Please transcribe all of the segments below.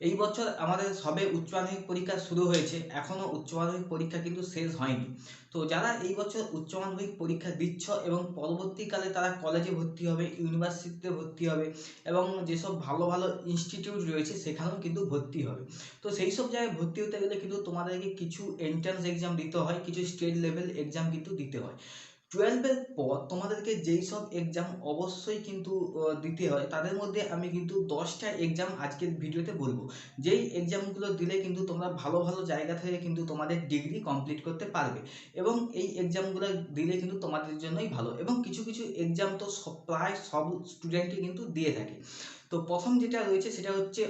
এই বছর আমাদের সবে উচ্চ মাধ্যমিক পরীক্ষা শুরু হয়েছে এখনও উচ্চ মাধ্যমিক পরীক্ষা কিন্তু শেষ হয়নি। তো যারা এই বছর উচ্চ মাধ্যমিক পরীক্ষা দিচ্ছ এবং পরবর্তীকালে তারা কলেজে ভর্তি হবে ইউনিভার্সিটিতে ভর্তি হবে এবং যেসব ভালো ভালো ইনস্টিটিউট রয়েছে সেখানেও কিন্তু ভর্তি হবে। তো সেই সব জায়গায় ভর্তি হতে গেলে কিন্তু তোমাদেরকে কিছু এন্ট্রান্স এক্সাম দিতে হয়, কিছু স্টেট লেভেল এক্সাম কিন্তু দিতে হয়। টুয়েলভের পর তোমাদেরকে যেই সব এক্সাম অবশ্যই কিন্তু দিতে হয়, তাদের মধ্যে আমি কিন্তু দশটা এক্সাম আজকের ভিডিওতে বলব। যেই এক্সামগুলো দিলে কিন্তু তোমরা ভালো ভালো জায়গা থেকে কিন্তু তোমাদের ডিগ্রি কমপ্লিট করতে পারবে এবং এই এক্সামগুলো দিলে কিন্তু তোমাদের জন্যই ভালো এবং কিছু কিছু এক্সাম তো প্রায় সব স্টুডেন্টই কিন্তু দিয়ে থাকে। তো প্রথম যেটা রয়েছে সেটা হচ্ছে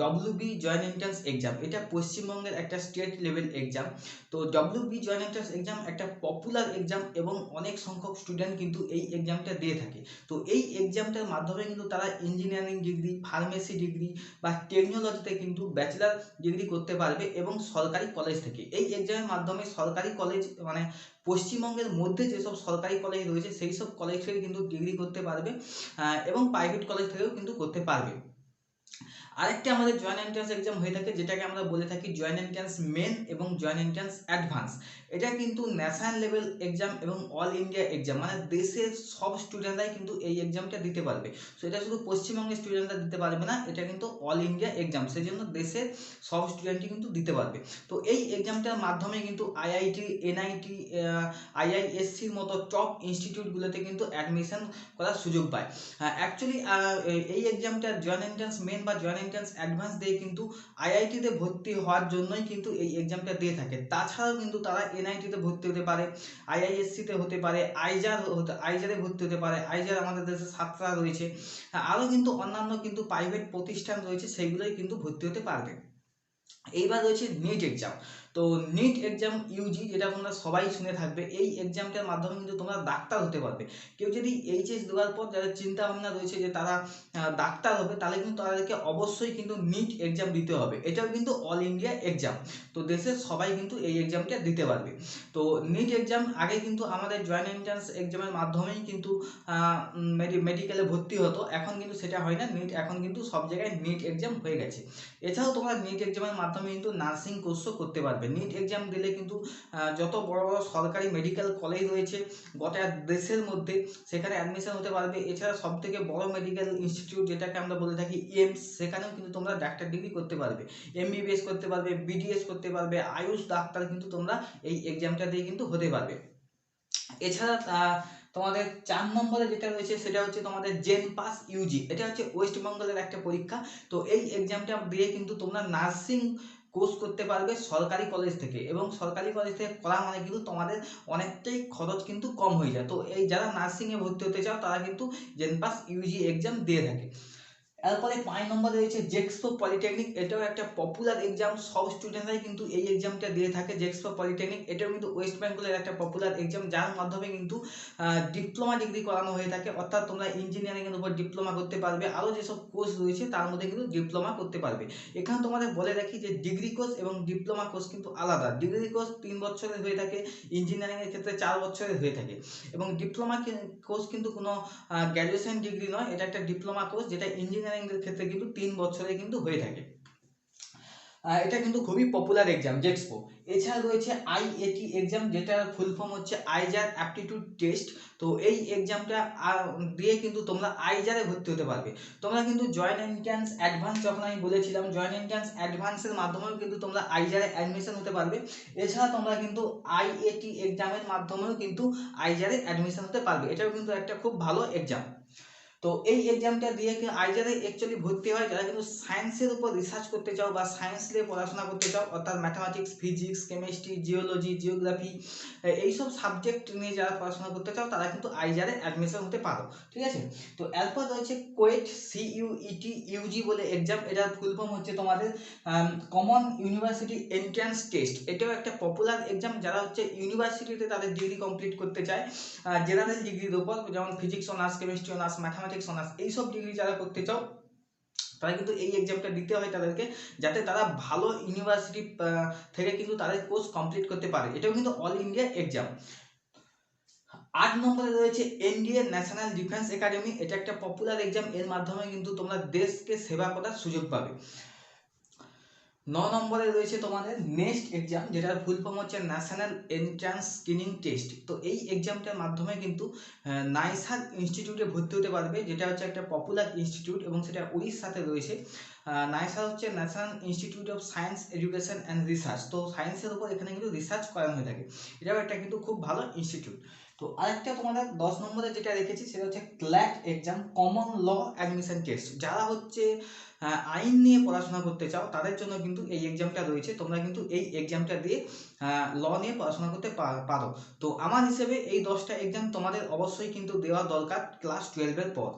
ডব্লিউবি জয়েন্ট এন্ট্রান্স এক্সাম এটা পশ্চিমবঙ্গের একটা স্টেট লেভেল এক্সাম তো ডব্লিউবি জয়েন্ট এন্ট্রান্স এক্সাম একটা পপুলার এক্সাম এবং অনেক সংখ্যক স্টুডেন্ট কিন্তু এই এক্সামটা দিয়ে থাকে। তো এই এক্সামটার মাধ্যমে কিন্তু তারা ইঞ্জিনিয়ারিং ডিগ্রি ফার্মেসি ডিগ্রি বা টেকনোলজিতে কিন্তু ব্যাচেলার ডিগ্রি করতে পারবে এবং সরকারি কলেজ থেকে। এই এক্সামের মাধ্যমে সরকারি কলেজ মানে পশ্চিমবঙ্গের মধ্যে যেসব সরকারি কলেজ রয়েছে সেই সব কলেজ থেকে কিন্তু ডিগ্রি করতে পারবে এবং প্রাইভেট কলেজ থেকেও কিন্তু করতে পারবে। আরেকটা আমাদের জয়েন্ট এন্ট্রান্স এক্সাম হয়ে থাকে, যেটাকে আমরা বলে থাকি জয়েন্ট এন্ট্রান্স মেন এবং জয়েন্ট এন্ট্রান্স অ্যাডভান্স এটা কিন্তু ন্যাশনাল লেভেল এক্সাম এবং অল ইন্ডিয়া এক্সাম মানে দেশের সব স্টুডেন্টরাই কিন্তু এই এক্সামটা দিতে পারবে। সো এটা শুধু পশ্চিমবঙ্গের স্টুডেন্টরা দিতে পারবে না, এটা কিন্তু অল ইন্ডিয়া এক্সাম সেই জন্য দেশের সব স্টুডেন্টই কিন্তু দিতে পারবে। তো এই এক্সামটার মাধ্যমে কিন্তু আইআইটি এনআইটি আইআইএসসির মতো টপ ইনস্টিটিউটগুলোতে কিন্তু অ্যাডমিশন করার সুযোগ পায়। অ্যাকচুয়ালি এই এক্সামটা জয়েন্ট এন্ট্রান্স মেন বা জয়েন্ট এন্ট্রান্স অ্যাডভান্স দিয়ে কিন্তু আইআইটিতে ভর্তি হওয়ার জন্যই কিন্তু এই এক্সামটা দিয়ে থাকে। তাছাড়াও কিন্তু তারা এনআইটিতে ভর্তি হতে পারে আইআইএসসিতে হতে পারে আইজার হতে আইজারে ভর্তি হতে পারে আইজার আমাদের দেশে সাতটা রয়েছে। আরও কিন্তু অন্যান্য কিন্তু প্রাইভেট প্রতিষ্ঠান রয়েছে সেগুলোই কিন্তু ভর্তি হতে পারবে। এইবার রয়েছে নিট এক্সাম তো নিট এক্সাম ইউজি যেটা তোমরা সবাই শুনে থাকবে, এই এক্সামটার মাধ্যমে কিন্তু তোমরা ডাক্তার হতে পারবে। কেউ যদি এইচএস দেওয়ার পর যাদের চিন্তা ভাবনা রয়েছে যে তারা ডাক্তার হবে, তাহলে কিন্তু তাদেরকে অবশ্যই কিন্তু নিট এক্সাম দিতে হবে। এটাও কিন্তু অল ইন্ডিয়া এক্সাম তো দেশের সবাই কিন্তু এই এক্সামটা দিতে পারবে। তো নিট এক্সাম আগে কিন্তু আমাদের জয়েন্ট এন্ট্রান্স এক্সামের মাধ্যমেই কিন্তু মেডিকেলে ভর্তি হতো। এখন কিন্তু সেটা হয় না। নিট এখন কিন্তু সব জায়গায় নিট এক্সাম হয়ে গেছে। এছাড়াও তোমরা নিট এক্সামের মাধ্যমে কিন্তু নার্সিং কোর্সও করতে পারবে। নিট এক্সাম দিলে কিন্তু যত বড় বড় সরকারি মেডিকেল কলেজ রয়েছে, গোটা দেশের মধ্যে সেখানে অ্যাডমিশন হতে পারবে। এছাড়া সব থেকে বড় মেডিকেল ইনস্টিটিউট যেটাকে আমরা বলে থাকি, এমস, সেখানেও কিন্তু তোমরা ডাক্তার ডিগ্রি করতে পারবে। এমবিবিএস করতে পারবে বিডিএস করতে পারবে, আয়ুষ ডাক্তার কিন্তু তোমরা এই এক্সামটা দিয়ে কিন্তু হতে পারবে। এছাড়া তোমাদের চার নম্বরে যেটা রয়েছে, সেটা হচ্ছে তোমাদের জেন পাস ইউজি এটা হচ্ছে ওয়েস্ট বেঙ্গলের একটা পরীক্ষা। তো এই এক্সামটা দিয়ে কিন্তু তোমরা নার্সিং কোর্স করতে পারবে সরকারি কলেজ থেকে এবং সরকারি কলেজ থেকে করা মানে কিন্তু তোমাদের অনেকটাই খরচ কিন্তু কম হয়ে যায়। তো এই যারা নার্সিংয়ে ভর্তি হতে চাও তারা কিন্তু জেনপাস ইউজি এক্সাম দিয়ে থাকে। এরপরে পাঁচ নম্বর রয়েছে জেক্সপো পলিটেকনিক এটাও একটা পপুলার এক্সাম সব স্টুডেন্টরাই কিন্তু এই এক্সামটা দিয়ে থাকে জেক্সপো পলিটেকনিক এটাও কিন্তু ওয়েস্ট বেঙ্গলের একটা পপুলার এক্সাম যার মাধ্যমে কিন্তু ডিপ্লোমা ডিগ্রি করানো হয়ে থাকে। অর্থাৎ তোমরা ইঞ্জিনিয়ারিংয়ের উপর ডিপ্লোমা করতে পারবে। আরও যেসব কোর্স রয়েছে, তার মধ্যে কিন্তু ডিপ্লোমা করতে পারবে। এখানে তোমাদের বলে রাখি যে ডিগ্রি কোর্স এবং ডিপ্লোমা কোর্স কিন্তু আলাদা। ডিগ্রি কোর্স তিন বছরের হয়ে থাকে ইঞ্জিনিয়ারিংয়ের ক্ষেত্রে চার বছরের হয়ে থাকে। এবং ডিপ্লোমা কোর্স কিন্তু কোনো গ্র্যাজুয়েশন ডিগ্রি নয়, এটা একটা ডিপ্লোমা কোর্স যেটা ইঞ্জিনিয়ারিংয়ের ক্ষেত্রে কিন্তু তিন বছরে কিন্তু হয়ে থাকে। এটা কিন্তু খুবই পপুলার এক্সাম জেক্সপো এছাড়া রয়েছে আইএটি এক্সাম যেটার ফুল ফর্ম হচ্ছে আইজার অ্যাপটিটিউড টেস্ট তো এই এক্সামটা দিয়ে কিন্তু তোমরা আইজারে ভর্তি হতে পারবে। তোমরা কিন্তু জয়েন্ট এন্ট্রান্স অ্যাডভান্স যখন আমি বলেছিলাম জয়েন্ট এন্ট্রান্স অ্যাডভান্সের মাধ্যমেও কিন্তু তোমরা আইজারে অ্যাডমিশন হতে পারবে। এছাড়া তোমরা কিন্তু আইএটি এক্সামের মাধ্যমেও কিন্তু আইজারে অ্যাডমিশন হতে পারবে। এটাও কিন্তু একটা খুব ভালো এক্সাম তো এই এক্সামটা দিয়ে কি আইজারে অ্যাকচুয়ালি ভর্তি হয়? যারা কিন্তু সায়েন্সের উপর রিসার্চ করতে চাও বা সায়েন্স নিয়ে পড়াশোনা করতে চাও, অর্থাৎ mathematics physics chemistry geology geography এইসব সাবজেক্ট নিয়ে যারা পড়াশোনা করতে চাও, তারা কিন্তু আইজারে অ্যাডমিশন হতে পারো। ঠিক আছে? তো এরপর রয়েছে কোয়েট সিইউইটি ইউজি বলে এক্সাম এটার ফুল ফর্ম হচ্ছে তোমাদের কমন ইউনিভার্সিটি এন্ট্রান্স টেস্ট এটাও একটা পপুলার এক্সাম যারা হচ্ছে ইউনিভার্সিটিতে তাদের ডিগ্রি কমপ্লিট করতে চায় জেনারেল ডিগ্রির উপর, যেমন physics honours chemistry honours mathematics honours এইসব ডিগ্রি যারা করতে চাও, তারা কিন্তু এই এক্সামটা দিতে হয় তাদেরকে, যাতে তারা ভালো ইউনিভার্সিটি থেকে কিন্তু তাদের কোর্স কমপ্লিট করতে পারে। এটাও কিন্তু অল ইন্ডিয়া এক্সাম আট নম্বরে রয়েছে এনডিএ ন্যাশনাল ডিফেন্স একাডেমি এটা একটা পপুলার এক্সাম এর মাধ্যমে কিন্তু তোমরা দেশকে সেবা করার সুযোগ পাবে। ন নম্বরে রয়েছে তোমাদের নেক্সট এক্সাম যেটার ফুল ফর্ম হচ্ছে ন্যাশনাল এন্ট্রান্স স্ক্রিনিং টেস্ট তো এই এক্সামটার মাধ্যমে কিন্তু নাইসার ইনস্টিটিউটে ভর্তি হতে পারবে, যেটা হচ্ছে একটা পপুলার ইনস্টিটিউট এবং সেটা উড়িষ্যাতে রয়েছে। নাইসার হচ্ছে national institute of science education and research তো সায়েন্সের উপর এখানে কিন্তু রিসার্চ করানো হয়ে থাকে। এটাও একটা কিন্তু খুব ভালো ইনস্টিটিউট তো আরেকটা তোমাদের দশ নম্বরে যেটা রেখেছি, সেটা হচ্ছে CLAT exam common law admission test যারা হচ্ছে আইন নিয়ে পড়াশোনা করতে চাও, তাদের জন্য কিন্তু এই এক্সামটা রয়েছে। তোমরা কিন্তু এই এক্সামটা দিয়ে ল নিয়ে পড়াশোনা করতে পারো। তো আমার হিসেবে এই দশটা এক্সাম তোমাদের অবশ্যই কিন্তু দেওয়া দরকার ক্লাস টুয়েলভের পর।